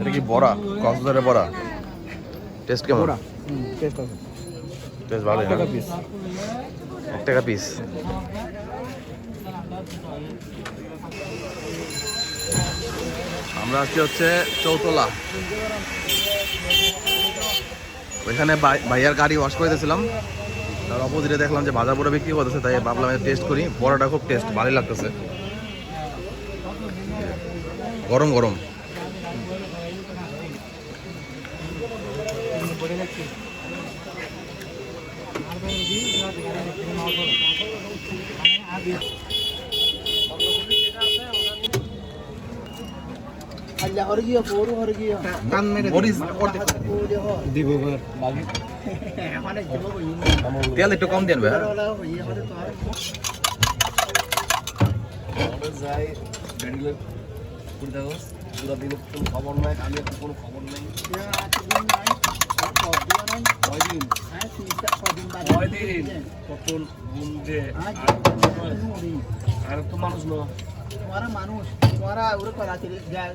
এটা কি বড়া কক্সবাজারের বড়া টেস্ট কেমন? টেস্ট টেস্ট ভালোই টাকা পিস এক টাকা পিস আমরা আজকে হচ্ছে চৌতলা। ওইখানে ভাই- ভাইয়ার গাড়ি ওয়াশ করে দিয়েছিলাম। তার অপোজিটে দেখলাম যে ভাজা পোড়া বিক্রি করতেছে, তাই ভাবলাম টেস্ট করি। বড়াটা খুব টেস্ট ভালোই লাগতেছে। গরম গরম। আল্লাহ হরগিয়া পৌর হরগিয়া কান মেরে বরিস দিব ভাই বাকি অনেক দিব তেল একটু কম দেন নাই আমি কোনো খবর নাই কয়দিন কয়দিন পটল বুনবে আর তো মানুষ না তোমারা মানুষ তোমারা ওরে করা যায়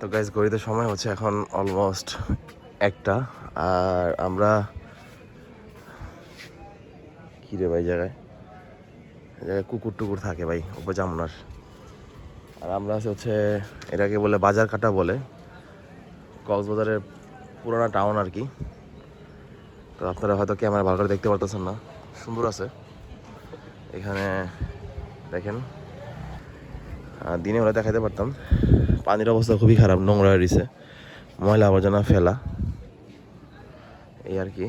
তো গাইজ ঘড়িতে সময় হচ্ছে এখন অলমোস্ট একটা। আর আমরা কি রে ভাই, জায়গায়? জায়গায় কুকুর টুকুর থাকে ভাই, ওপর উপজামনার আর আমরা হচ্ছে, এটাকে বলে বাজার কাটা বলে। কক্সবাজারের পুরোনো টাউন আর কি। তো আপনারা হয়তো ক্যামেরা ভালো করে দেখতে পারতেছেন না। সুন্দর আছে। এখানে দেখেন দিনে ওরা দেখাতে পারতাম। পানির অবস্থা খুবই খারাপ, নোংরা রয়েছে ময়লা আবর্জনা ফেলা। এই আর কি।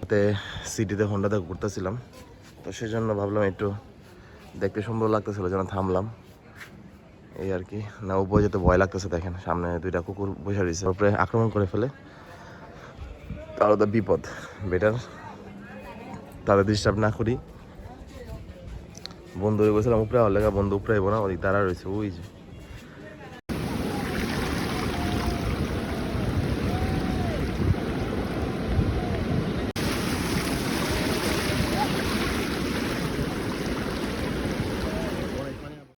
তাতে সিটিতে হোন্ডাতে ঘুরতেছিলাম। তো সেই জন্য ভাবলাম একটু দেখতে সুন্দর লাগতেছিল, যেন থামলাম। এই আর কি। না, উপরে যেতে ভয় লাগতেছে, দেখেন, সামনে দুইটা কুকুর বসে রয়েছে। উপরে আক্রমণ করে ফেলে। তাহলে তো বিপদ, বেটার। তাদের ডিস্টার্ব না করি। বন্ধু বলছিলাম উপরে হলে বন্ধু উপরে আইবো না ওদিক দাঁড়া রয়েছে ওই যে।